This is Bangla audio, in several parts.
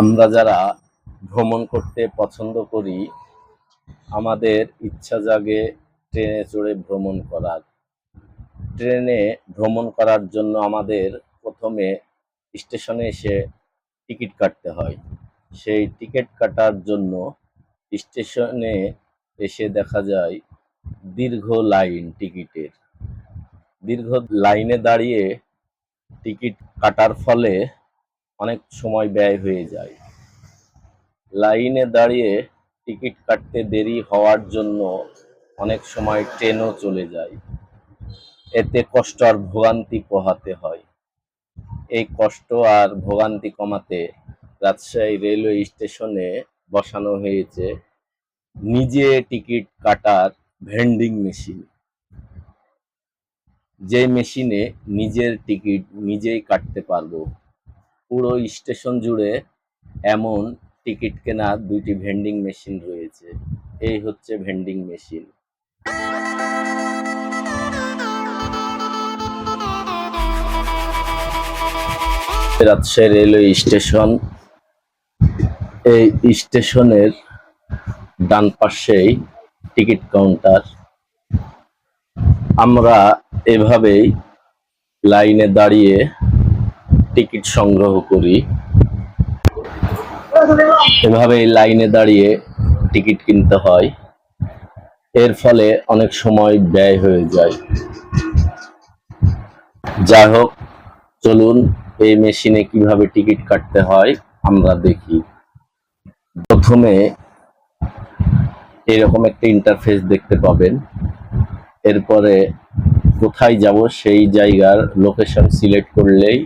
আমরা যারা ভ্রমণ করতে পছন্দ করি, আমাদের ইচ্ছা জাগে ট্রেনে চড়ে ভ্রমণ করার। ট্রেনে ভ্রমণ করার জন্য আমাদের প্রথমে স্টেশনে এসে টিকিট কাটতে হয়। সেই টিকিট কাটার জন্য স্টেশনে এসে দেখা যায় দীর্ঘ লাইন টিকিটের। দীর্ঘ লাইনে দাঁড়িয়ে টিকিট কাটার ফলে অনেক সময় ব্যয় হয়ে যায়। লাইনে দাঁড়িয়ে টিকিট কাটতে দেরি হওয়ার জন্য অনেক সময় ট্রেনও চলে যায়। এতে কষ্ট আর ভোগান্তি পোহাতে হয়। এই কষ্ট আর ভোগান্তি কমাতে রাজশাহী রেলওয়ে স্টেশনে বসানো হয়েছে নিজে টিকিট কাটার ভেন্ডিং মেশিন। যে মেশিনে নিজের টিকিট নিজেই কাটতে পারব। পুরো স্টেশন জুড়ে এমন টিকিট কেনার দুইটি ভেন্ডিং মেশিন রয়েছে। এই হচ্ছে vending machine. Rajshahi railway station. এই স্টেশনের ডান পাশেই টিকিট কাউন্টার। আমরা এভাবেই লাইনে দাঁড়িয়ে টিকিট সংগ্রহ করি। এভাবেই লাইনে দাঁড়িয়ে টিকিট কিনতে হয়। এর ফলে অনেক সময় ব্যয় হয়ে যায়। যাই হোক, চলুন এই মেশিনে কীভাবে টিকিট কাটতে হয় আমরা দেখি। প্রথমে এরকম একটা ইন্টারফেস দেখতে পাবেন। এরপরে কোথায় যাব সেই জায়গার লোকেশন সিলেক্ট করলেই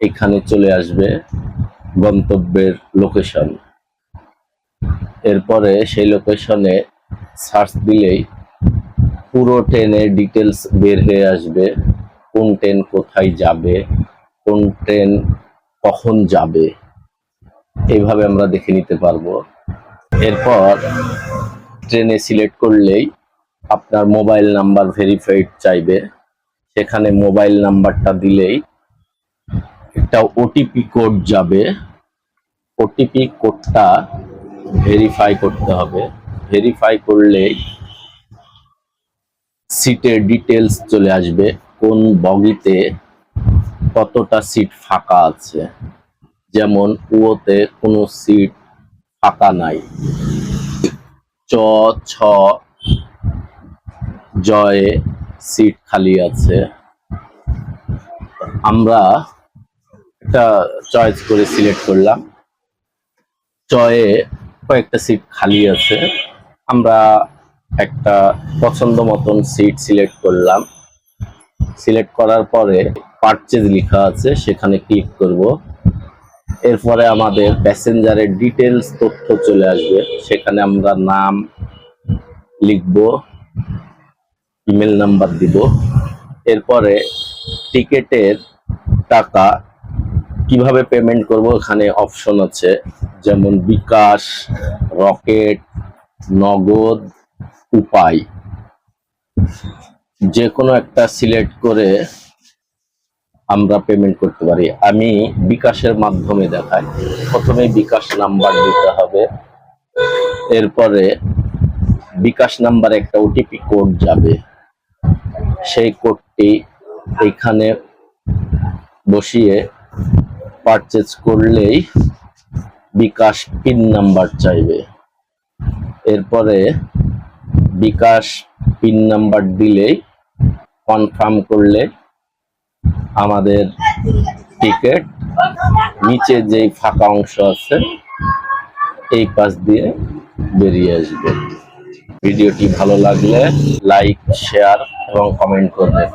এখানে চলে আসবে গন্তব্যের লোকেশন এরপরে সেই লোকেশনে সার্চ দিলেই পুরো ট্রেনের ডিটেলস বের হয়ে আসবে, কোন ট্রেন কোথায় যাবে, কোন ট্রেন কখন যাবে, এইভাবে আমরা দেখে নিতে পারব। এরপর ট্রেনে সিলেক্ট করলেই আপনার মোবাইল নাম্বার ভেরিফাইড চাইবে। সেখানে মোবাইল নাম্বারটা দিলেই একটা ওটিপি কোড যাবে। ওটিপি কোডটা ভেরিফাই করতে হবে। ভেরিফাই করলেই সিটের ডিটেলস চলে আসবে। কোন বগিতে কতটা সিট ফাঁকা আছে। যেমন উওতে কোনো সিট ফাঁকা নাই। চ, ছ জয়ে সিট খালি আছে। আমরা একটা চয়েস করে সিলেক্ট করলাম। চয়ে কয়েকটা সিট খালি আছে। আমরা একটা পছন্দ মতন সিট সিলেক্ট করলাম। সিলেক্ট করার পরে পারচেজ লেখা আছে, সেখানে ক্লিক করব। এরপরে আমাদের প্যাসেঞ্জারের ডিটেলস তথ্য চলে আসবে। সেখানে আমরা নাম লিখব ইমেল নাম্বার দিব। এরপরে টিকেটের টাকা কীভাবে পেমেন্ট করব? এখানে অপশন আছে, যেমন বিকাশ, রকেট, নগদ, উপায়। যে কোনো একটা সিলেক্ট করে আমরা পেমেন্ট করতে পারি। আমি বিকাশের মাধ্যমে দেখাই। প্রথমে বিকাশ নাম্বার দিতে হবে। এরপরে বিকাশ নাম্বারে একটা ওটিপি কোড যাবে। সেই কোডটি এখানে বসিয়ে পারচেজ করলেই বিকাশ পিন নাম্বার চাইবে। এরপরে বিকাশ পিন নাম্বার দিলেই কনফার্ম করলে আমাদের টিকিট নিচে যেই ফাঁকা অংশ আছে, এই পাশ দিয়ে বেরিয়ে আসবে। ভিডিওটি ভালো লাগলে লাইক শেয়ার এবং কমেন্ট করবেন।